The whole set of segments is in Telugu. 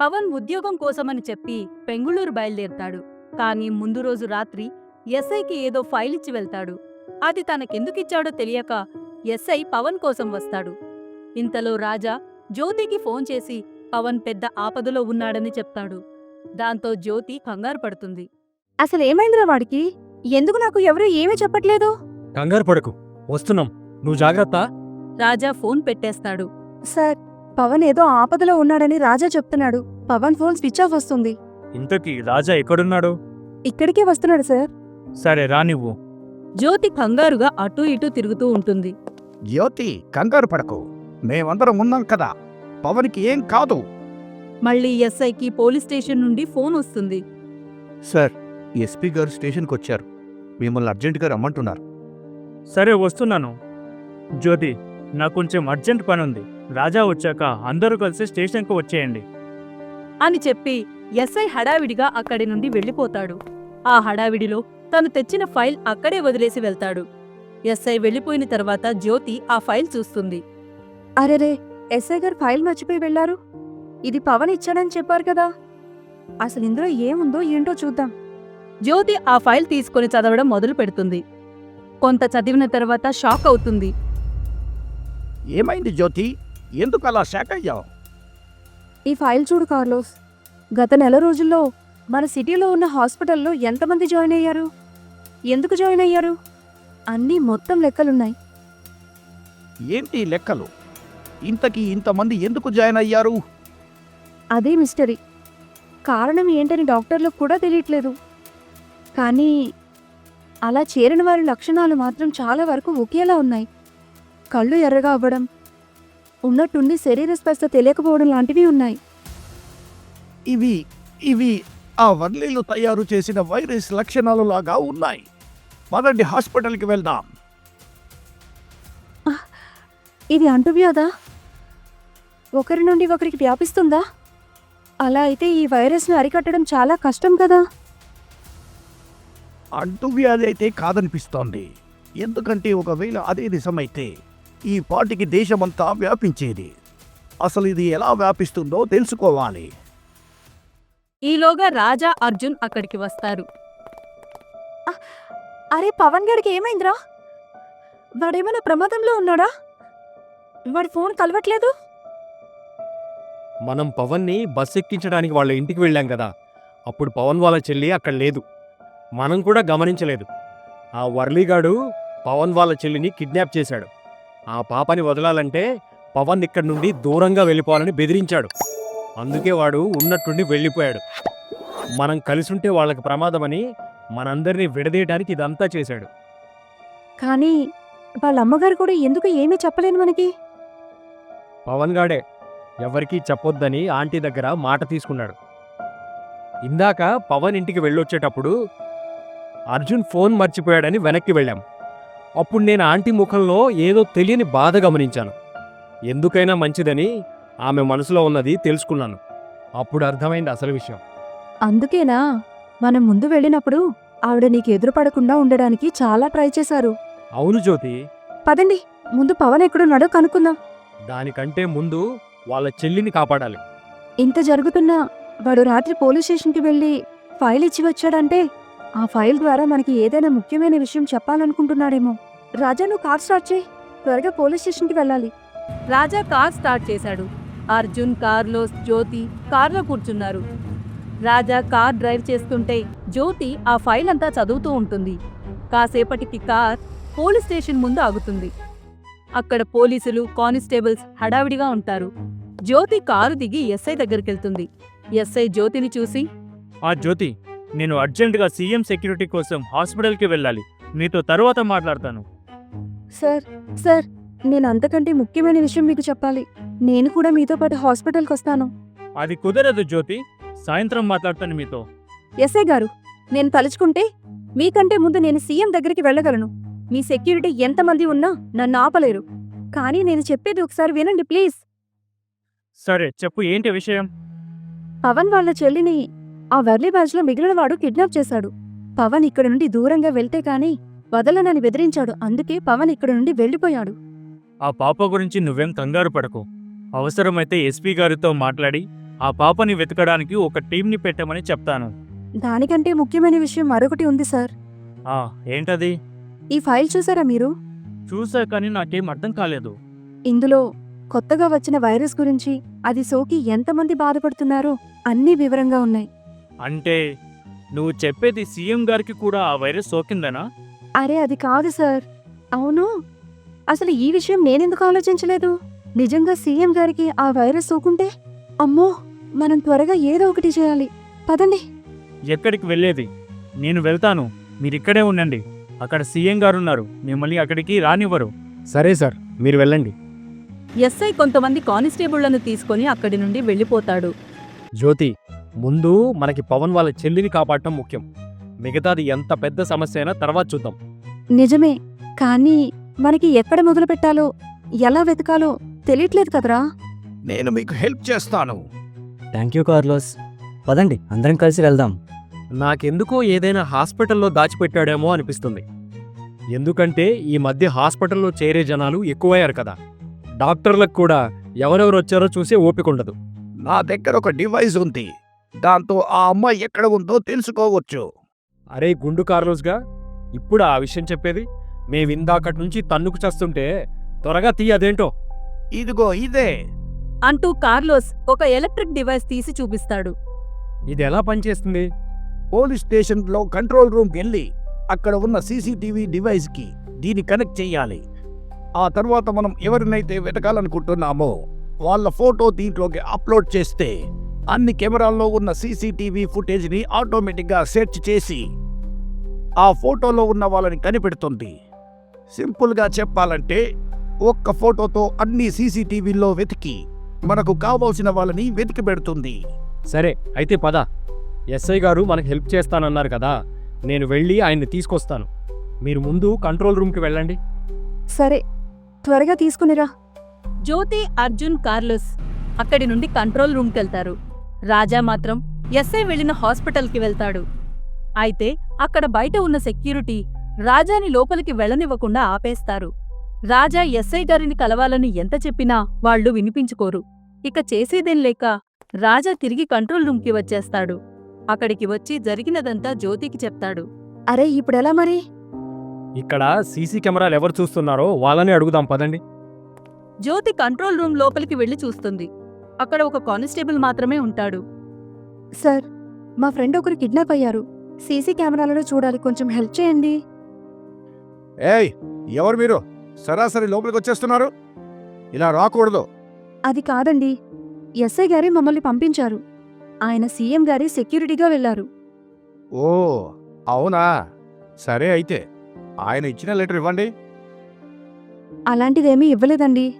పవన్ ఉద్యోగం కోసమని చెప్పి బెంగుళూరు బయలుదేరతాడు. కానీ ముందు రోజు రాత్రి ఎస్ఐకి ఏదో ఫైల్ ఇచ్చి వెళ్తాడు. అది తనకెందుకిచ్చాడో తెలియక ఎస్ఐ పవన్ కోసం వస్తాడు. ఇంతలో రాజా జ్యోతికి ఫోన్ చేసి పవన్ పెద్ద ఆపదలో ఉన్నాడని చెప్తాడు. దాంతో జ్యోతి కంగారు పడుతుంది. అసలు ఏమైందిరా వాడికి? ఎందుకు నాకు ఎవరు ఏమీ చెప్పట్లేదు? కంగారు పడకు. వస్తున్నాం. నువ్వు జాగ్రత్త. రాజా ఫోన్ పెట్టేస్తాడు. సార్ పవన్ ఏదో ఆపదలో ఉన్నాడని రాజా చెప్తున్నాడు. పవన్ ఫోన్ స్విచ్ ఆఫ్ వస్తుంది. ఇంతకీ రాజా ఎక్కడున్నాడు? ఇక్కడికే వస్తున్నాడు సార్. సరే రా నువ్వు. జ్యోతి కంగారుగా అటూ ఇటూ తిరుగుతూ ఉంటుంది. జ్యోతి కంగారు పడకు. మేమందరం ఉన్నాం కదా. పవన్కి ఏం కాదు. మళ్ళీ ఎస్ఐకి పోలీస్ స్టేషన్ నుండి ఫోన్ వస్తుంది. సార్ ఎస్పీ గారు స్టేషన్కి వచ్చారు. మిమ్మల్ని అర్జెంటుగా రమ్మంటున్నారు. సరే వస్తున్నాను. జ్యోతి నాకు కొంచెం అర్జెంట్ పని ఉంది రాజా వచ్చాక అందరూ కలిసి స్టేషన్కు వచ్చేయండి. అని చెప్పి ఎస్ఐ హడావిడిగా అక్కడి నుండి వెళ్ళిపోతాడు. ఆ హడావిడిలో తను తెచ్చిన ఫైల్ అక్కడే వదిలేసి వెళ్తాడు. ఎస్ఐ వెళ్ళిపోయిన తర్వాత జ్యోతి ఆ ఫైల్ చూస్తుంది. అరెరే ఎస్ఐ గారు ఫైల్ మర్చిపోయి వెళ్ళారు ఇది పవన్ ఇచ్చాడని చెప్పారు కదా. అసలు ఇందులో ఏముందో ఏంటో చూద్దాం. జ్యోతి ఆ ఫైల్ తీసుకొని చదవడం మొదలు పెడుతుంది. కొంత చదివిన తర్వాత షాక్ అవుతుంది. ఏమైంది జ్యోతి? ఎందుకు అలా షాక్ అయ్యావు? ఈ ఫైల్ చూడు కార్లోస్. గత నెల రోజుల్లో మన సిటీలో ఉన్న హాస్పిటల్లో ఎంతమంది జాయిన్ అయ్యారు? ఎందుకు జాయిన్ అయ్యారు? అన్నీ మొత్తం లెక్కలున్నాయి. ఏంటి లెక్కలు? ఇంతకీ ఇంతమంది ఎందుకు జాయిన్ అయ్యారు? అదే మిస్టరీ. కారణం ఏంటని డాక్టర్లకు కూడా తెలియట్లేదు. కానీ అలా చేరిన వారి లక్షణాలు మాత్రం చాలా వరకు ఒకేలా ఉన్నాయి. కళ్ళు ఎర్రగా అవ్వడం ఉన్నట్టుండి శరీర స్పర్శ తెలియకపోవడం లాంటివి ఉన్నాయి. ఇవి ఇవి ఆ వర్లీలు తయారు చేసిన వైరస్ లక్షణాలు లాగా ఉన్నాయి. పదండి హాస్పిటల్కి వెళ్దాం. ఇది అంటువ్యాధా? ఒకరి నుండి ఒకరికి వ్యాపిస్తుందా? అలా అయితే ఈ వైరస్ను అరికట్టడం చాలా కష్టం కదా? అంటువ్యాధి అయితే కాదనిపిస్తోంది. ఎందుకంటే ఒకవేళ అదే నిజమైతే ఈ పాటికి దేశమంతా వ్యాపించేది. అసలు ఇది ఎలా వ్యాపిస్తుందో తెలుసుకోవాలి. ఈలోగా రాజా అర్జున్ అక్కడికి వస్తారు. అరే పవన్ గడికి ఏమైందిరా? వాడేమైనా ప్రమాదంలో ఉన్నాడా? వాడి ఫోన్ కలవట్లేదు? మనం పవన్ని బస్ ఎక్కించడానికి వాళ్ళ ఇంటికి వెళ్ళాం కదా. అప్పుడు పవన్ వాళ్ళ చెల్లి అక్కడ లేదు. మనం కూడా గమనించలేదు. ఆ వర్లీగాడు పవన్ వాళ్ళ చెల్లిని కిడ్నాప్ చేశాడు. ఆ పాపని వదలాలంటే పవన్ ఇక్కడి నుండి దూరంగా వెళ్ళిపోవాలని బెదిరించాడు. అందుకే వాడు ఉన్నట్టుండి వెళ్ళిపోయాడు. మనం కలిసుంటే వాళ్ళకి ప్రమాదమని మనందరినీ విడదీయడానికి ఇదంతా చేశాడు. కానీ వాళ్ళ అమ్మగారు కూడా ఎందుకు ఏమీ చెప్పలేను మనకి? పవన్ గాడే ఎవరికీ చెప్పొద్దని ఆంటీ దగ్గర మాట తీసుకున్నాడు. ఇందాక పవన్ ఇంటికి వెళ్ళొచ్చేటప్పుడు అర్జున్ ఫోన్ మర్చిపోయాడని వెనక్కి వెళ్ళాం. అప్పుడు నేను ఆంటీ ముఖంలో ఏదో తెలియని బాధ గమనించాను. ఎందుకైనా మంచిదని ఆమె మనసులో ఉన్నది తెలుసుకున్నాను. అప్పుడు అర్థమైంది అసలు విషయం. అందుకేనా? మనం ముందు వెళ్ళినప్పుడు ఆవిడ నీకు ఎదురుపడకుండా ఉండడానికి చాలా ట్రై చేశారు. అవును జ్యోతి. పదండి ముందు పవన్ ఎక్కడున్నాడో కనుక్కుందాం. దానికంటే ముందు వాళ్ళ చెల్లిని కాపాడాలి. ఇంత జరుగుతున్నా వాడు రాత్రి పోలీస్ స్టేషన్కి వెళ్ళి ఫైల్ ఇచ్చి వచ్చాడంటే ఆ ఫైల్ ద్వారా మనకి ఏదైనా ముఖ్యమైన విషయం చెప్పాలనుకుంటున్నాడేమో. రాజా నువ్వు కార్ స్టార్ట్ చేయి. త్వరగా పోలీస్ స్టేషన్కి వెళ్ళాలి. రాజా కార్ స్టార్ట్ చేశాడు. అర్జున్ కార్లో జ్యోతి కార్లో కూర్చున్నారు. రాజా కార్ డ్రైవ్ చేస్తుంటే జ్యోతి ఆ ఫైల్ అంతా చదువుతూ ఉంటుంది. కాసేపటికి కార్ పోలీస్ స్టేషన్ ముందు ఆగుతుంది. అక్కడ పోలీసులు కానిస్టేబుల్స్ హడావిడిగా ఉంటారు. జ్యోతి కారు దిగి ఎస్ఐ దగ్గరికెళ్తుంది. ఎస్ఐ జ్యోతిని చూసి ఆ జ్యోతి నేను అర్జెంటుగా సీఎం సెక్యూరిటీ కోసం హాస్పిటల్కి వెళ్ళాలి. మీతో తర్వాత మాట్లాడతాను. సార్ సార్ నేను అంతకంటే ముఖ్యమైన విషయం మీకు చెప్పాలి. నేను కూడా మీతో పాటు హాస్పిటల్కి వస్తాను. అది కుదరదు జ్యోతి. సాయంత్రం మాట్లాడతాను మీతో. ఎస్ఐ గారు నేను తలుచుకుంటే మీకంటే ముందు నేను సీఎం దగ్గరికి వెళ్ళగలను. మీ సెక్యూరిటీ ఎంతమంది ఉన్నా నన్ను ఆపలేరు. కానీ నేను చెప్పేది ఒకసారి వినండి ప్లీజ్. సరే చెప్పు ఏంటి విషయం? పవన్ వాళ్ళ చెల్లిని ఆ వర్లీ బ్యాచ్లో మిగిలిన వాడు కిడ్నాప్ చేశాడు. పవన్ ఇక్కడ నుండి దూరంగా వెళ్తే కాని వదలనని బెదిరించాడు. అందుకే పవన్ ఇక్కడ నుండి వెళ్ళిపోయాడు. ఆ పాప గురించి నువ్వేం కంగారు పడకు. అవసరమైతే ఎస్పీ గారితో మాట్లాడి ఆ పాపని వెతకడానికి ఒక టీంని పెట్టమని చెప్తాను. దానికంటే ముఖ్యమైన విషయం మరొకటి ఉంది సార్. ఆ ఏంటది? ఈ ఫైల్ చూసారా మీరు? చూసా కానీ నాకేం అర్థం కాలేదు. ఇందులో కొత్తగా వచ్చిన వైరస్ గురించి అది సోకి ఎంతమంది బాధపడుతున్నారో అన్నీ వివరంగా ఉన్నాయి. అంటే నువ్వు చెప్పేది సీఎం గారికి కూడా ఆ వైరస్ సోకిందనా? అరే అది కాదు సార్. అవును. అసలు ఈ విషయం నేనెందుకు ఆలోచించలేదు? నిజంగా సీఎం గారికి ఆ వైరస్ సోకుంటే అమ్మో మనం త్వరగా ఏదో ఒకటి చేయాలి. పదండి. ఎక్కడికి వెళ్ళేది? నేను వెళ్తాను. మీరు ఇక్కడే ఉండండి. అక్కడ సీఎం గారు ఉన్నారు మిమ్మల్ని అక్కడికి రానివ్వరు. సరే సార్ మీరు వెళ్ళండి. ఎస్ఐ కొంతమంది కానిస్టేబుళ్ళను తీసుకొని అక్కడి నుండి వెళ్ళిపోతాడు. జ్యోతి ముందు మనకి పవన్ వాళ్ళ చెల్లిని కాపాడటం ముఖ్యం. మిగతాది ఎంత పెద్ద సమస్య అయినా తర్వాత చూద్దాం. నిజమే కానీ మనకి ఎక్కడ మొదలు పెట్టాలో ఎలా వెతకాలో తెలియట్లేదు కదరా. నేను మీకు హెల్ప్ చేస్తాను. Thank you Carlos. పదండి అందరం కలిసి వెళ్దాం. నాకెందుకో ఏదైనా హాస్పిటల్లో దాచిపెట్టాడేమో అనిపిస్తుంది. ఎందుకంటే ఈ మధ్య హాస్పిటల్లో చేరే జనాలు ఎక్కువయ్యారు కదా. డాక్టర్లకు కూడా ఎవరెవరు వచ్చారో చూసే ఓపిక ఉండదు నా దగ్గర ఒక డివైస్ ఉంది. దాంతో ఆ అమ్మాయి ఎక్కడ ఉందో తెలుసుకోవచ్చు. అరే గుండు కార్లోస్గా ఇప్పుడు ఆ విషయం చెప్పేది? మేవిందాకటి నుంచి తన్నుకు చేస్తుంటే త్వరగా తీ అదేంటో. ఇదిగో ఇదే. అంటూ కార్లోస్ ఒక ఎలక్ట్రిక్ డివైస్ తీసి చూపిస్తాడు. ఇది ఎలా పనిచేస్తుంది? పోలీస్ స్టేషన్లో కంట్రోల్ రూమ్కి వెళ్ళి అక్కడ ఉన్న సీసీటీవీ డివైస్కి దీన్ని కనెక్ట్ చేయాలి ఆ తర్వాత మనం ఎవరినైతే వెతకాలనుకుంటున్నామో వాళ్ళ ఫోటో దీంట్లోకి అప్లోడ్ చేస్తే అన్ని కెమెరాల్లో ఉన్న సీసీటీవీ ఫుటేజ్ని ఆటోమేటిక్గా సెర్చ్ చేసి ఆ ఫోటోలో ఉన్న వాళ్ళని కనిపెడుతుంది. సింపుల్గా చెప్పాలంటే ఒక్క ఫోటోతో అన్ని సీసీటీవీల్లో వెతికి మనకు కావాల్సిన వాళ్ళని వెతికి పెడుతుంది. సరే అయితే పద. ఎస్ఐ గారు మనకు హెల్ప్ చేస్తానన్నారు కదా నేను వెళ్ళి ఆయన్ని తీసుకొస్తాను. మీరు ముందు కంట్రోల్ రూమ్కి వెళ్ళండి. సరే త్వరగా తీసుకునిరా జ్యోతి అర్జున్ కార్లోస్ అక్కడి నుండి కంట్రోల్ రూమ్కి వెళ్తారు. రాజా మాత్రం ఎస్ఐ వెళ్ళిన హాస్పిటల్కి వెళ్తాడు. అయితే అక్కడ బయట ఉన్న సెక్యూరిటీ రాజాని లోపలికి వెళ్ళనివ్వకుండా ఆపేస్తారు. రాజా ఎస్ఐ గారిని కలవాలని ఎంత చెప్పినా వాళ్ళు వినిపించుకోరు. ఇక చేసేదేం లేక రాజా తిరిగి కంట్రోల్ రూమ్కి వచ్చేస్తాడు. అక్కడికి వచ్చి జరిగినదంతా జ్యోతికి చెప్తాడు. అరే ఇప్పుడెలా మరి? ఇక్కడ సీసీ కెమెరాలు ఎవరు చూస్తున్నారో వాళ్ళని అడుగుదాం పదండి. జ్యోతి కంట్రోల్ రూమ్ లోపలికి వెళ్ళి చూస్తుంది. అక్కడ ఒక కానిస్టేబుల్ మాత్రమే ఉంటాడు. సార్ మా ఫ్రెండ్ ఒకరు కిడ్నాప్ అయ్యారు. సీసీ కెమెరాలలో చూడాలి కొంచెం హెల్ప్ చేయండి. ఏయ్ ఎవరు మీరు? సరాసరి లోపలికి వచ్చేస్తున్నారు? ఇలా రాకూడదు. అది కాదండి. ఎస్ఐ గారే మమ్మల్ని పంపించారు. ఆయన సీఎం గారి సెక్యూరిటీగా వెళ్ళారు ఓ అవునా? సరే అయితే ఆయన ఇచ్చిన లెటర్ ఇవ్వండి. అలాంటిదేమీ ఇవ్వలేదండి.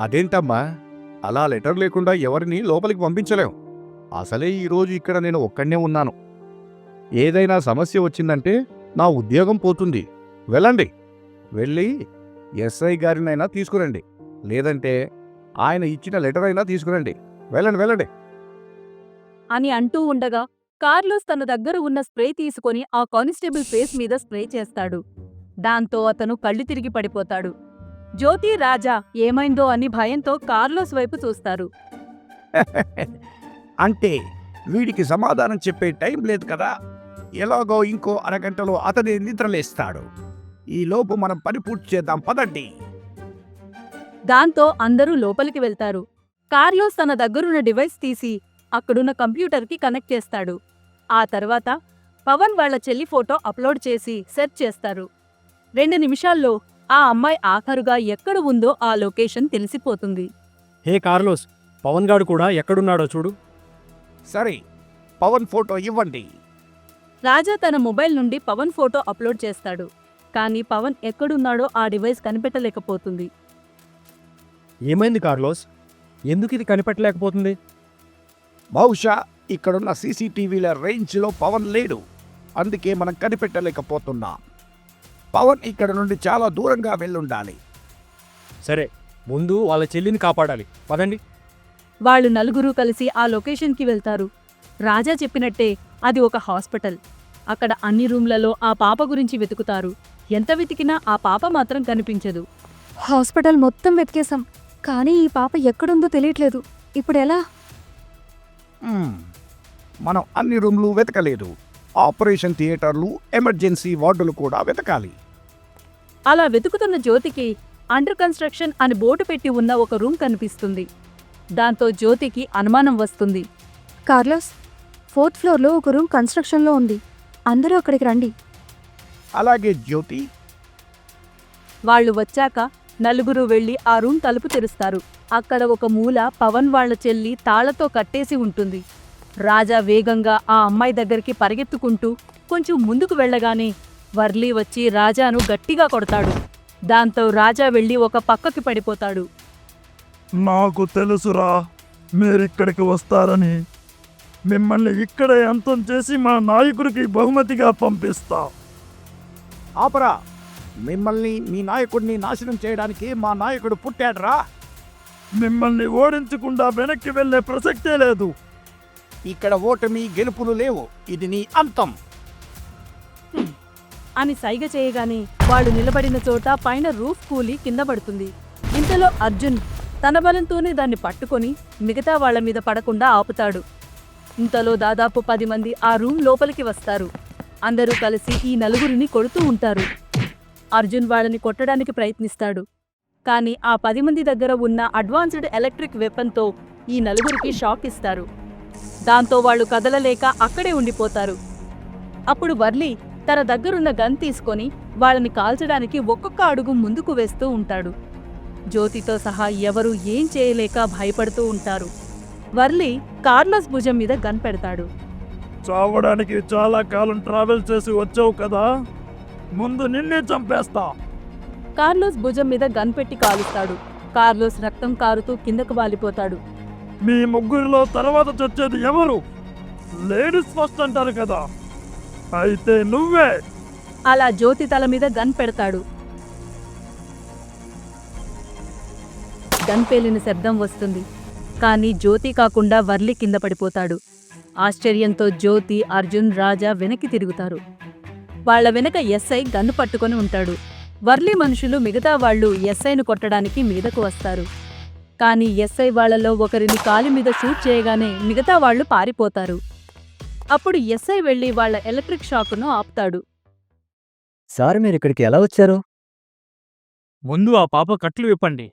అదేంటమ్మా? అలా లెటర్ లేకుండా ఎవరిని లోపలికి పంపించలేం. అసలే ఈరోజు ఇక్కడ నేను ఒక్కడనే ఉన్నాను. ఏదైనా సమస్య వచ్చిందంటే నా ఉద్యోగం పోతుంది. వెళ్ళండి. వెళ్ళి ఎస్ఐ గారినైనా తీసుకురండి. లేదంటే ఆయన ఇచ్చిన లెటర్ అయినా తీసుకురండి. వెళ్ళండి వెళ్ళండి. అని అంటూ ఉండగా కార్లోస్ తన దగ్గర ఉన్న స్ప్రే తీసుకొని ఆ కానిస్టేబుల్ ఫేస్ మీద స్ప్రే చేస్తాడు. దాంతో అతను కళ్ళు తిరిగి పడిపోతాడు. జ్యోతి రాజా ఏమైందో అని భయంతో కార్లోస్ వైపు చూస్తారు. అంటే వీడికి సమాధానం చెప్పే టైం లేదు కదా. ఎలాగో ఇంకో అరగంటలో అతని నిద్రలేస్తాడు ఈ లోపు మనం పని పూర్తి చేద్దాం పదండి. దాంతో అందరూ లోపలికి వెళ్తారు. కార్లోస్ తన దగ్గరున్న డివైస్ తీసి అక్కడున్న కంప్యూటర్కి కనెక్ట్ చేస్తాడు. ఆ తర్వాత పవన్ వాళ్ళ చెల్లి ఫోటో అప్లోడ్ చేసి సెర్చ్ చేస్తారు. రెండు నిమిషాల్లో ఆ అమ్మాయి ఆఖరుగా ఎక్కడ ఉందో ఆ లొకేషన్ తెలిసిపోతుంది. హే కార్లోస్ పవన్ గాడు కూడా ఎక్కడున్నాడో చూడు. సరే పవన్ ఫోటో ఇవ్వండి. రాజా తన మొబైల్ నుండి పవన్ ఫోటో అప్లోడ్ చేస్తాడు. కానీ పవన్ ఎక్కడున్నాడో ఆ డివైస్ కనిపెట్టలేకపోతుంది. ఏమైంది కార్లోస్? ఎందుకు ఇది కనిపెట్టలేకపోతుంది? బహుశా ఇక్కడున్న సీసీటీవీల రేంజ్లో పవన్ లేడు. అందుకే మనం కనిపెట్టలేకపోతున్నాం. పవన్ ఇక్కడ నుండి చాలా దూరంగా వెళ్ళుండాలి. సరే ముందు వాళ్ళ చెల్లిని కాపాడాలి. పదండి. వాళ్ళు నలుగురు కలిసి ఆ లొకేషన్కి వెళ్తారు. రాజా చెప్పినట్టే అది ఒక హాస్పిటల్. అక్కడ అన్ని రూమ్లలో ఆ పాప గురించి వెతుకుతారు. ఎంత వెతికినా ఆ పాప మాత్రం కనిపించదు. హాస్పిటల్ మొత్తం వెతికేశాం కానీ ఈ పాప ఎక్కడుందో తెలియట్లేదు. ఇప్పుడెలా మ్మ్. మనం అన్ని రూమ్లు వెతకలేదు. ఆపరేషన్ థియేటర్లు ఎమర్జెన్సీ వార్డులు కూడా వెతకాలి. అలా వెతుకుతున్న జ్యోతికి అండర్ కన్స్ట్రక్షన్ అని బోర్డు పెట్టి ఉన్న ఒక రూమ్ కనిపిస్తుంది. దాంతో జ్యోతికి అనుమానం వస్తుంది. కార్లోస్ ఫోర్త్ ఫ్లోర్లో ఒక రూమ్ కన్స్ట్రక్షన్లో ఉంది. అందరూ అక్కడికి రండి. అలాగే జ్యోతి. వాళ్ళు వచ్చాక నలుగురు వెళ్ళి ఆ రూమ్ తలుపు తెరుస్తారు. అక్కడ ఒక మూల పవన్ వాళ్ళ చెల్లి తాళ్ళతో కట్టేసి ఉంటుంది. రాజా వేగంగా ఆ అమ్మాయి దగ్గరికి పరిగెత్తుకుంటూ కొంచెం ముందుకు వెళ్ళగానే వర్లీ వచ్చి రాజాను గట్టిగా కొడతాడు. దాంతో రాజా వెళ్ళి ఒక పక్కకి పడిపోతాడు. నాకు తెలుసురా మీరిక్కడికి వస్తారని. మిమ్మల్ని ఇక్కడే అంతం చేసి మా నాయకుడికి బహుమతిగా పంపిస్తా. ఆపరా మిమ్మల్ని మీ నాయకుడిని నాశనం చేయడానికి మా నాయకుడు పుట్టాడ్రా? మిమ్మల్ని ఓడించకుండా వెనక్కి వెళ్ళే ప్రసక్తే లేదు. ఇక్కడ ఓటమి గెలుపులు లేవు. ఇది నీ అంతం. అని సైగ చేయగానే వాళ్ళు నిలబడిన చోట పైన రూఫ్ కూలి కింద పడుతుంది. ఇంతలో అర్జున్ తన బలంతోనే దాన్ని పట్టుకొని మిగతా వాళ్ళ మీద పడకుండా ఆపుతాడు. ఇంతలో దాదాపు పది మంది ఆ రూమ్ లోపలికి వస్తారు. అందరూ కలిసి ఈ నలుగురిని కొడుతూ ఉంటారు. అర్జున్ వాళ్ళని కొట్టడానికి ప్రయత్నిస్తాడు. కానీ ఆ పది మంది దగ్గర ఉన్న అడ్వాన్స్డ్ ఎలక్ట్రిక్ వెపన్తో ఈ నలుగురికి షాక్ ఇస్తారు. దాంతో వాళ్ళు కదలలేక అక్కడే ఉండిపోతారు. అప్పుడు వర్లీ తన దగ్గరున్న గన్ తీసుకొని వాళ్ళని కాల్చడానికి ఒక్కొక్క అడుగు ముందుకు వేస్తూ ఉంటాడు. జ్యోతితో సహా ఎవరూ ఏం చేయలేక భయపడుతూ ఉంటారు. వర్లీ కార్లోస్ భుజం మీద గన్ పెడతాడు. చావడానికి చాలా కాలం ట్రావెల్ చేసి వచ్చావు కదా? ముందు నిన్నే చంపేస్తా. కార్లోస్ భుజం మీద గన్ పెట్టి కాలుస్తాడు. కార్లోస్ రక్తం కారుతూ కిందకు వాలిపోతాడు. మీ ముగ్గురిలో తర్వాత చచ్చేది ఎవరు? లేడీస్ ఫస్ట్ అంటారు కదా. అయితే నువ్వే. అలా జ్యోతి తల మీద గన్ పెడతాడు. గన్ పేలిన శబ్దం వస్తుంది. కానీ జ్యోతి కాకుండా వర్లి కింద పడిపోతాడు. ఆశ్చర్యంతో జ్యోతి అర్జున్ రాజా వెనక్కి తిరుగుతారు. వాళ్ళ వెనక ఎస్ఐ గన్ను పట్టుకొని ఉంటాడు. వర్లీ మనుషులు మిగతా వాళ్ళు ఎస్ఐను కొట్టడానికి మీదకు వస్తారు. కానీ ఎస్ఐ వాళ్ళలో ఒకరిని కాలి మీద షూట్ చేయగానే మిగతా వాళ్ళు పారిపోతారు. అప్పుడు ఎస్ఐ వెళ్ళి వాళ్ళ ఎలక్ట్రిక్ షాకును ఆపుతాడు. సార్ మీరు ఇక్కడికి ఎలా వచ్చారు? ముందు ఆ పాప కట్లు విప్పండి.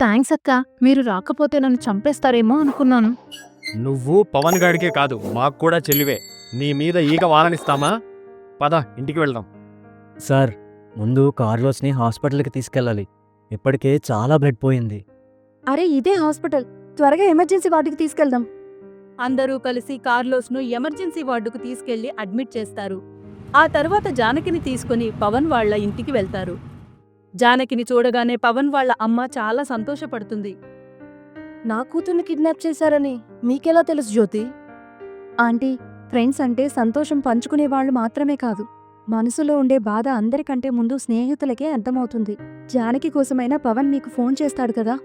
థ్యాంక్స్ అక్క మీరు రాకపోతే నన్ను చంపేస్తారేమో అనుకున్నాను. నువ్వు పవన్ గాడికే కాదు మాకు కూడా చెల్లివే. నీ మీద ఈగ వాలనిస్తామా? పద ఇంటికి వెళ్దాం. సార్ ముందు కార్లోస్ని హాస్పిటల్కి తీసుకెళ్ళాలి. ఇప్పటికే చాలా బ్లడ్ పోయింది. అరే ఇదే హాస్పిటల్. త్వరగా ఎమర్జెన్సీ వార్డుకి తీసుకెళ్దాం. అందరూ కలిసి కార్లోస్ను ఎమర్జెన్సీ వార్డుకు తీసుకెళ్ళి అడ్మిట్ చేస్తారు. ఆ తర్వాత జానకిని తీసుకుని పవన్ వాళ్ళ ఇంటికి వెళ్తారు. జానకిని చూడగానే పవన్ వాళ్ళ అమ్మ చాలా సంతోషపడుతుంది. నా కూతుర్ని కిడ్నాప్ చేశారని మీకెలా తెలుసు జ్యోతి? ఆంటీ ఫ్రెండ్స్ అంటే సంతోషం పంచుకునే వాళ్ళు మాత్రమే కాదు. మనసులో ఉండే బాధ అందరికంటే ముందు స్నేహితులకే అర్థమవుతుంది. జానకి కోసమైనా పవన్ మీకు ఫోన్ చేస్తాడు కదా?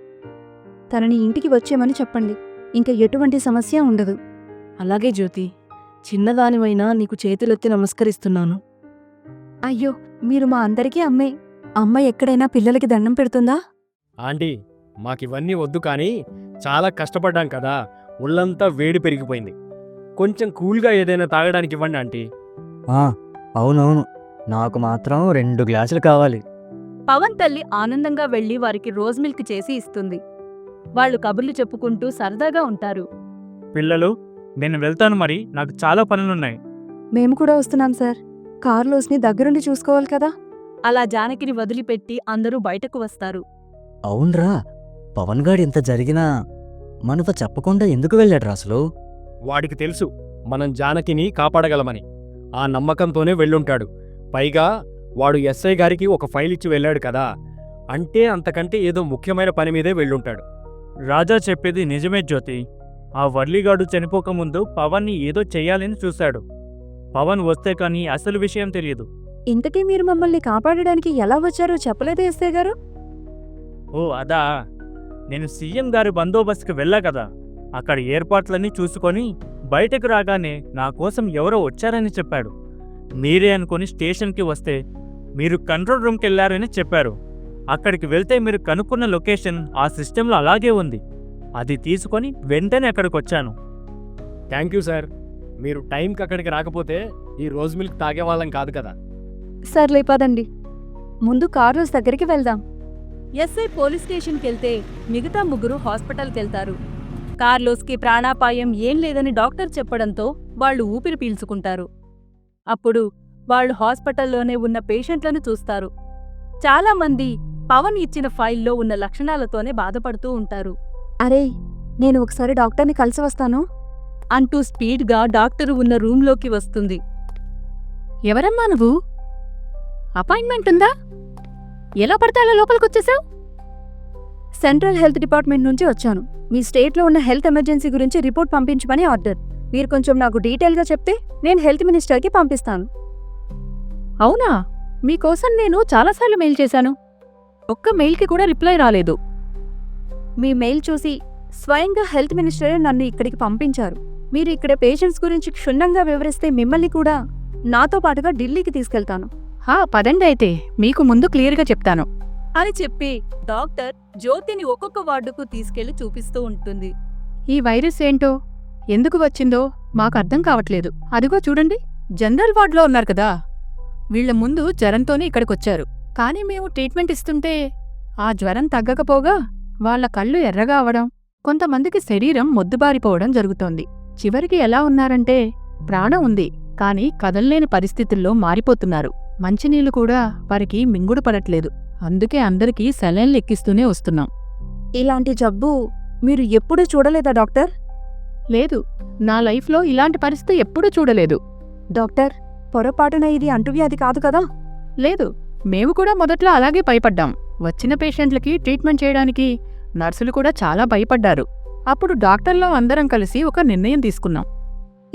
తనని ఇంటికి వచ్చేమని చెప్పండి. ఇంకా ఎటువంటి సమస్య ఉండదు. అలాగే జ్యోతి. చిన్నదానివైనా నీకు చేతులెత్తి నమస్కరిస్తున్నాను. అయ్యో మీరు మా అందరికీ అమ్మే. అమ్మ ఎక్కడైనా పిల్లలకి దండం పెడుతుందా? ఆంటీ మాకివన్నీ వద్దు కానీ చాలా కష్టపడ్డాం కదా. ఒళ్ళంతా వేడి పెరిగిపోయింది. కొంచెం కూల్గా ఏదైనా తాగడానికి ఇవ్వండి ఆంటీ. ఆ, అవునవును. నాకు మాత్రం రెండు గ్లాసులు కావాలి. పవన్ తల్లి ఆనందంగా వెళ్ళి వారికి రోజ్ మిల్క్ చేసి ఇస్తుంది. వాళ్ళు కబుర్లు చెప్పుకుంటూ సరదాగా ఉంటారు. పిల్లలు నేను వెళ్తాను మరి. నాకు చాలా పనులున్నాయి. మేము కూడా వస్తున్నాం సార్. కార్లోస్ని దగ్గరుండి చూసుకోవాలి కదా? అలా జానకిని వదిలిపెట్టి అందరూ బయటకు వస్తారు. అవునరా. పవన్ గాడు ఇంత జరిగినా మనతో చెప్పకుండా ఎందుకు వెళ్ళాడు అసలు? వాడికి తెలుసు మనం జానకిని కాపాడగలమని. ఆ నమ్మకంతోనే వెళ్ళుంటాడు. పైగా వాడు ఎస్ఐ గారికి ఒక ఫైల్ ఇచ్చి వెళ్ళాడు కదా. అంటే అంతకంటే ఏదో ముఖ్యమైన పని మీదే వెళ్ళుంటాడు. రాజా చెప్పేది నిజమే జ్యోతి. ఆ వర్లీగాడు చనిపోకముందు పవన్ని ఏదో చెయ్యాలని చూశాడు. పవన్ వస్తే కానీ అసలు విషయం తెలియదు. ఇంతకీ మీరు మమ్మల్ని కాపాడడానికి ఎలా వచ్చారో చెప్పలేదే ఎస్ఐ గారు? ఓ అదా. నేను సీఎం గారి బందోబస్తుకి వెళ్ళా కదా. అక్కడ ఏర్పాట్లన్నీ చూసుకొని బయటకు రాగానే నా కోసం ఎవరో వచ్చారని చెప్పాడు. మీరే అనుకుని స్టేషన్కి వస్తే మీరు కంట్రోల్ రూమ్కి వెళ్ళారని చెప్పారు. అక్కడికి వెళ్తే మీరు కనుక్కున్న లొకేషన్ ఆ సిస్టంలో అలాగే ఉంది. అది తీసుకొని వెంటనే అక్కడికి వచ్చాను థ్యాంక్ యూ సార్. మీరు టైంకి అక్కడికి రాకపోతే ఈ రోజ్ మిల్క్ తాగేవాళ్ళం కాదు కదా. సర్లే పదండి. ముందు కార్లోస్ దగ్గరికి వెళ్దాం. ఎస్ఐ పోలీస్ స్టేషన్కి వెళ్తే మిగతా ముగ్గురు హాస్పిటల్కి వెళ్తారు కార్లోస్కి ప్రాణాపాయం ఏం లేదని డాక్టర్ చెప్పడంతో వాళ్ళు ఊపిరి పీల్చుకుంటారు. అప్పుడు వాళ్ళు హాస్పిటల్లోనే ఉన్న పేషెంట్లను చూస్తారు. చాలా మంది పవన్ ఇచ్చిన ఫైల్లో ఉన్న లక్షణాలతోనే బాధపడుతూ ఉంటారు. అరే నేను ఒకసారి డాక్టర్ని కలిసి వస్తాను? అంటూ స్పీడ్గా డాక్టరు ఉన్న రూంలోకి వస్తుంది. ఎవరమ్మా నువ్వు? అపాయింట్మెంట్ ఉందా? ఎలా పడితే అలా లోపలికి వచ్చేసావు సెంట్రల్ హెల్త్ డిపార్ట్మెంట్ నుంచి వచ్చాను. మీ స్టేట్లో ఉన్న హెల్త్ ఎమర్జెన్సీ గురించి రిపోర్ట్ పంపించమని ఆర్డర్. మీరు కొంచెం నాకు డీటెయిల్గా చెప్తే నేను హెల్త్ మినిస్టర్కి పంపిస్తాను. అవునా? మీకోసం నేను చాలాసార్లు మెయిల్ చేశాను. ఒక్క మెయిల్కి కూడా రిప్లై రాలేదు. మీ మెయిల్ చూసి స్వయంగా హెల్త్ మినిస్టరే నన్ను ఇక్కడికి పంపించారు. మీరు ఇక్కడ పేషెంట్స్ గురించి క్షుణ్ణంగా వివరిస్తే మిమ్మల్ని కూడా నాతో పాటుగా ఢిల్లీకి తీసుకెళ్తాను. హా పదండి అయితే. మీకు ముందు క్లియర్గా చెప్తాను. అని చెప్పి డాక్టర్ జ్యోతిని ఒక్కొక్క వార్డుకు తీసుకెళ్ళి చూపిస్తూ ఉంటుంది. ఈ వైరస్ ఏంటో? ఎందుకు వచ్చిందో? మాకు అర్థం కావట్లేదు. అదిగో చూడండి. జనరల్ వార్డులో ఉన్నారు కదా. వీళ్ళ ముందు జ్వరంతోనే ఇక్కడికొచ్చారు. కానీ మేము ట్రీట్మెంట్ ఇస్తుంటే ఆ జ్వరం తగ్గకపోగా వాళ్ళ కళ్ళు ఎర్రగా అవడం కొంతమందికి శరీరం మొద్దుబారిపోవడం జరుగుతోంది. చివరికి ఎలా ఉన్నారంటే ప్రాణం ఉంది కానీ కదల్లేని పరిస్థితుల్లో మారిపోతున్నారు. మంచినీళ్ళు కూడా వారికి మింగుడు పడట్లేదు. అందుకే అందరికీ సెలైన్లు ఎక్కిస్తూనే వస్తున్నాం. ఇలాంటి జబ్బు మీరు ఎప్పుడూ చూడలేదా డాక్టర్? లేదు నా లైఫ్లో ఇలాంటి పరిస్థితి ఎప్పుడూ చూడలేదు. డాక్టర్ పొరపాటున ఇది అంటువ్యాధి కాదు కదా? లేదు మేము కూడా మొదట్లో అలాగే భయపడ్డాం. వచ్చిన పేషెంట్లకి ట్రీట్మెంట్ చేయడానికి నర్సులు కూడా చాలా భయపడ్డారు. అప్పుడు డాక్టర్లో అందరం కలిసి ఒక నిర్ణయం తీసుకున్నాం.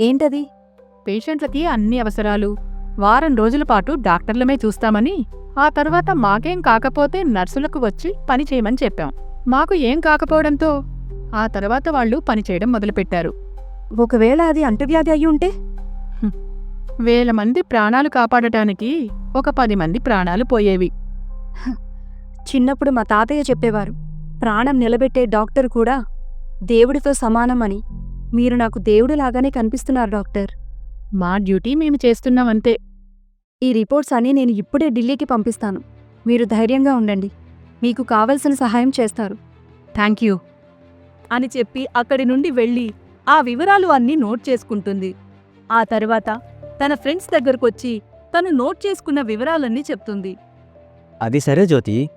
ఏంటది? పేషెంట్లకి అన్ని అవసరాలు వారం రోజుల పాటు డాక్టర్లమే చూస్తామని ఆ తర్వాత మాకేం కాకపోతే నర్సులకు వచ్చి పని చేయమని చెప్పాం. మాకు ఏం కాకపోవడంతో ఆ తర్వాత వాళ్ళు పనిచేయడం మొదలుపెట్టారు. ఒకవేళ అది అంటువ్యాధి అయి ఉంటే వేల మంది ప్రాణాలు కాపాడటానికి ఒక పది మంది ప్రాణాలు పోయేవి. చిన్నప్పుడు మా తాతయ్య చెప్పేవారు ప్రాణం నిలబెట్టే డాక్టర్ కూడా దేవుడితో సమానమని. మీరు నాకు దేవుడిలాగానే కనిపిస్తున్నారు డాక్టర్. మా డ్యూటీ మేము చేస్తున్నామంతే ఈ రిపోర్ట్స్ అన్నీ నేను ఇప్పుడే ఢిల్లీకి పంపిస్తాను. మీరు ధైర్యంగా ఉండండి. మీకు కావలసిన సహాయం చేస్తారు. Thank you. అని చెప్పి అక్కడి నుండి వెళ్ళి ఆ వివరాలు అన్నీ నోట్ చేసుకుంటుంది. ఆ తర్వాత తన ఫ్రెండ్స్ దగ్గరకొచ్చి తను నోట్ చేసుకున్న వివరాలన్నీ చెప్తుంది. అది సరే జ్యోతి.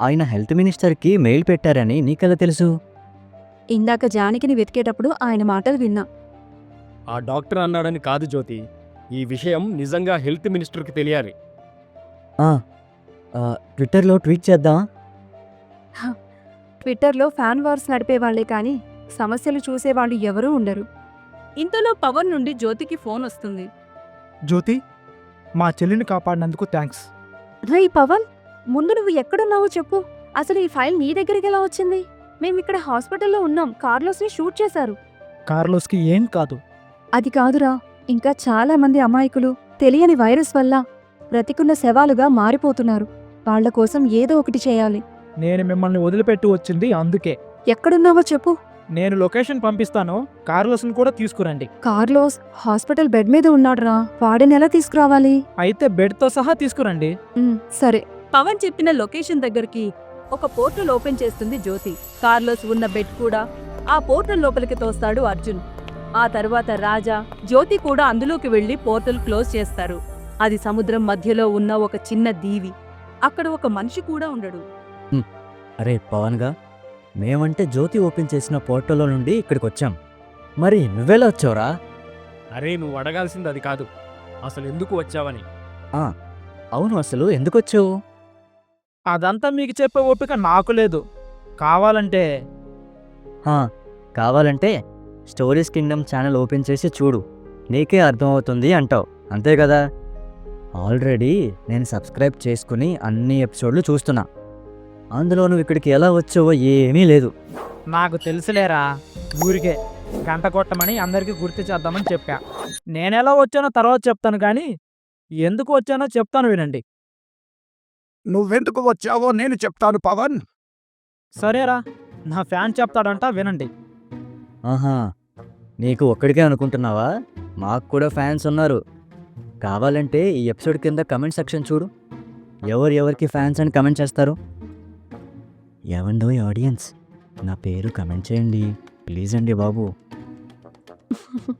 ఆయన హెల్త్ మినిస్టర్కి మెయిల్ పెట్టారని నీకెలా తెలుసు? ఇందాక జానకిని వెతికేటప్పుడు ఆయన మాటలు విన్నా. ఆ డాక్టర్ అన్నాడని కాదు జ్యోతి. ఈ విషయం నిజంగా హెల్త్ మినిస్టర్కి తెలియాలి. ఆ, ఆ, ట్విట్టర్లో ట్వీట్ చేద్దాం. ట్విట్టర్లో ఫ్యాన్ వార్స్ నడిపేవాళ్ళే కానీ సమస్యలు చూసేవాళ్ళు ఎవరూ ఉండరు. ఇంతలో పవన్ నుండి జ్యోతికి ఫోన్ వస్తుంది. జ్యోతి మా చెల్లిని కాపాడినందుకు థ్యాంక్స్. రే పవన్ ముందు నువ్వు ఎక్కడున్నావో చెప్పు. అసలు ఈ ఫైల్ నీ దగ్గరికి ఎలా వచ్చింది? మేము ఇక్కడ హాస్పిటల్లో ఉన్నాం. కార్లోస్ని షూట్ చేశారు. కార్లోస్కి ఏం కాదు. అది కాదురా. ఇంకా చాలా మంది అమాయకులు తెలియని వైరస్ వల్ల బ్రతికున్న శవాలుగా మారిపోతున్నారు. వాళ్ళ కోసం ఏదో ఒకటి చేయాలి. నేను మిమ్మల్ని వదిలిపెట్టి వచ్చింది అందుకే. ఎక్కడున్నావో చెప్పు. నేను లొకేషన్ పంపిస్తాను. కార్లోస్ని కూడా తీసుకురండి. కార్లోస్ హాస్పిటల్ బెడ్ మీద ఉన్నాడురా. వాడిని ఎలా తీసుకురావాలి? అయితే బెడ్తో సహా తీసుకురండి. ఉమ్, సరే. పవన్ చెప్పిన లొకేషన్ దగ్గరికి ఒక పోర్టల్ ఓపెన్ చేస్తుంది జ్యోతి. కార్లోస్ ఉన్న బెడ్ కూడా ఆ పోర్టల్ లోపలికి తోస్తాడు అర్జున్. ఆ తర్వాత రాజా జ్యోతి కూడా అందులోకి వెళ్ళి పోర్టల్ క్లోజ్ చేస్తారు. అది సముద్రం మధ్యలో ఉన్న ఒక చిన్న దీవి. అక్కడ ఒక మనిషి కూడా ఉండడు. అరే పవన్గా? మేమంటే జ్యోతి ఓపెన్ చేసిన పోర్టల్లో నుండి ఇక్కడికి వచ్చాం మరి నువ్వెలా వచ్చావురా? అరే నువ్వు అడగాల్సింది అది కాదు. అసలు ఎందుకు వచ్చావని. అవును అసలు ఎందుకు వచ్చావు అదంతా మీకు చెప్పే ఓపిక నాకు లేదు. కావాలంటే. హా, కావాలంటే స్టోరీస్ కింగ్డమ్ ఛానల్ ఓపెన్ చేసి చూడు. నీకే అర్థమవుతుంది అంటావు. అంతే కదా? ఆల్రెడీ నేను సబ్స్క్రైబ్ చేసుకుని అన్ని ఎపిసోడ్లు చూస్తున్నా. అందులో నువ్వు ఇక్కడికి ఎలా వచ్చావో ఏమీ లేదు. నాకు తెలుసులేరా ఊరికే గంట కొట్టమని అందరికీ గుర్తు చేద్దామని చెప్పా. నేనెలా వచ్చానో తర్వాత చెప్తాను కానీ ఎందుకు వచ్చానో చెప్తాను వినండి. నువ్వెందుకు వచ్చావో నేను చెప్తాను పవన్. సరేరా నా ఫ్యాన్ చెప్తాడంట వినండి. ఆహా నీకు ఒక్కడికే అనుకుంటున్నావా? మాకు కూడా ఫ్యాన్స్ ఉన్నారు. కావాలంటే ఈ ఎపిసోడ్ కింద కమెంట్ సెక్షన్ చూడు. ఎవరు ఎవరికి ఫ్యాన్స్ అని కమెంట్ చేస్తారు? ఏమండో ఆడియన్స్? నా పేరు కమెంట్ చేయండి. ప్లీజ్ అండి బాబు.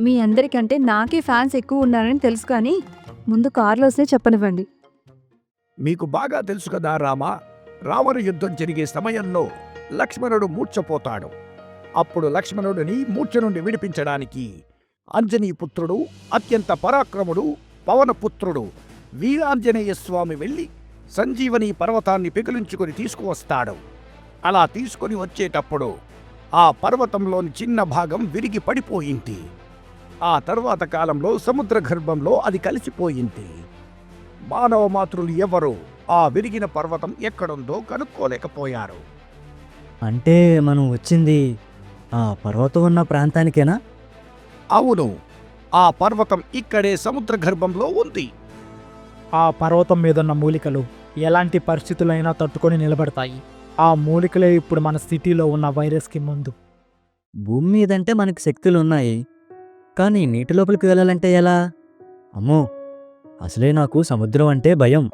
మీ అందరికంటే నాకే ఫ్యాన్స్ ఎక్కువ ఉన్నారని తెలుసు కానీ ముందు కార్లోస్నే చెప్పనివ్వండి. మీకు బాగా తెలుసు కదా రామ? రావణ యుద్ధం జరిగే సమయంలో లక్ష్మణుడు మూర్ఛపోతాడు. అప్పుడు లక్ష్మణుడిని మూర్ఛ నుండి విడిపించడానికి అంజనీ పుత్రుడు అత్యంత పరాక్రముడు పవనపుత్రుడు వీరాంజనేయ స్వామి వెళ్ళి సంజీవని పర్వతాన్ని పెకిలించుకొని తీసుకువస్తాడు. అలా తీసుకొని వచ్చేటప్పుడు ఆ పర్వతంలోని చిన్న భాగం విరిగి పడిపోయింది. ఆ తర్వాత కాలంలో సముద్ర గర్భంలో అది కలిసిపోయింది. మానవ మాతృలు ఎవరు? ఆ విరిగిన పర్వతం ఎక్కడుందో కనుక్కోలేకపోయారు. అంటే మనం వచ్చింది ఆ పర్వతం ఉన్న ప్రాంతానికేనా? అవును. ఆ పర్వతం ఇక్కడే సముద్ర గర్భంలో ఉంది. ఆ పర్వతం మీదున్న మూలికలు ఎలాంటి పరిస్థితులైనా తట్టుకొని నిలబడతాయి. ఆ మూలికలే ఇప్పుడు మన సిటీలో ఉన్న వైరస్కి ముందు. భూమి మీదంటే మనకి శక్తులు ఉన్నాయి కానీ నీటి లోపలికి వెళ్ళాలంటే ఎలా? అమ్మో! అసలే నాకు సముద్రం అంటే భయం.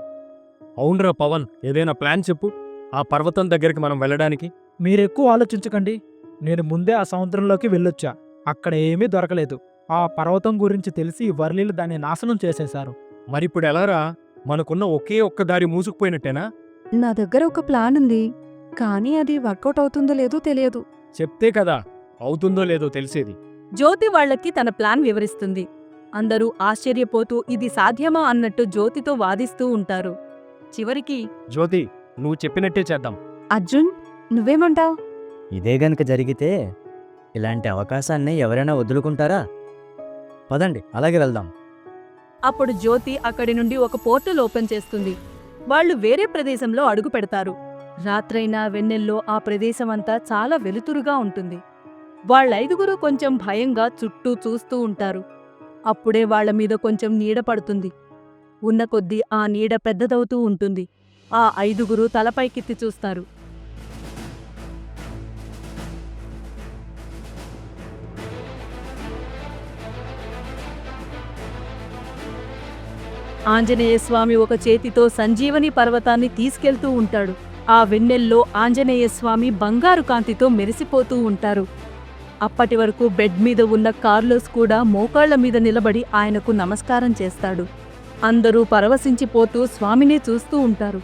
అవునరా పవన్ ఏదైనా ప్లాన్ చెప్పు. ఆ పర్వతం దగ్గరికి మనం వెళ్ళడానికి. మీరెక్కువ ఆలోచించకండి. నేను ముందే ఆ సముద్రంలోకి వెళ్ళొచ్చా. అక్కడ ఏమీ దొరకలేదు. ఆ పర్వతం గురించి తెలిసి వర్లీలు దాన్ని నాశనం చేసేశారు. మరిప్పుడు ఎలారా మనకున్న ఒకే ఒక్క దారి మూసుకుపోయినట్టేనా? నా దగ్గర ఒక ప్లాన్ ఉంది. కానీ అది వర్కౌట్ అవుతుందో లేదో తెలియదు. చెప్తే కదా అవుతుందో లేదో తెలిసేది. జ్యోతి వాళ్ళకి తన ప్లాన్ వివరిస్తుంది. అందరూ ఆశ్చర్యపోతూ ఇది సాధ్యమా అన్నట్టు జ్యోతితో వాదిస్తూ ఉంటారు. చివరికి జ్యోతి నువ్వు చెప్పినట్టే చేద్దాం. అర్జున్ నువ్వేమంటావ్? ఇదే గనుక జరిగితే ఇలాంటి అవకాశాన్ని ఎవరైనా వదులుకుంటారా? పదండి అలాగే వెళ్దాం. అప్పుడు జ్యోతి అక్కడి నుండి ఒక పోర్టల్ ఓపెన్ చేస్తుంది. వాళ్ళు వేరే ప్రదేశంలో అడుగు పెడతారు. రాత్రైనా వెన్నెల్లో ఆ ప్రదేశమంతా చాలా వెలుతురుగా ఉంటుంది. వాళ్ళైదుగురు కొంచెం భయంగా చుట్టూ చూస్తూ ఉంటారు. అప్పుడే వాళ్ళ మీద కొంచెం నీడ పడుతుంది. ఉన్న కొద్దీ ఆ నీడ పెద్దదవుతూ ఉంటుంది. ఆ ఐదుగురు తలపైకెత్తి చూస్తారు. ఆంజనేయస్వామి ఒక చేతితో సంజీవని పర్వతాన్ని తీసుకెళ్తూ ఉంటాడు. ఆ వెన్నెల్లో ఆంజనేయస్వామి బంగారు కాంతితో మెరిసిపోతూ ఉంటారు. అప్పటి వరకు బెడ్ మీద ఉన్న కార్లోస్ కూడా మోకాళ్ళ మీద నిలబడి ఆయనకు నమస్కారం చేస్తాడు. అందరూ పరవశించిపోతూ స్వామినే చూస్తూ ఉంటారు.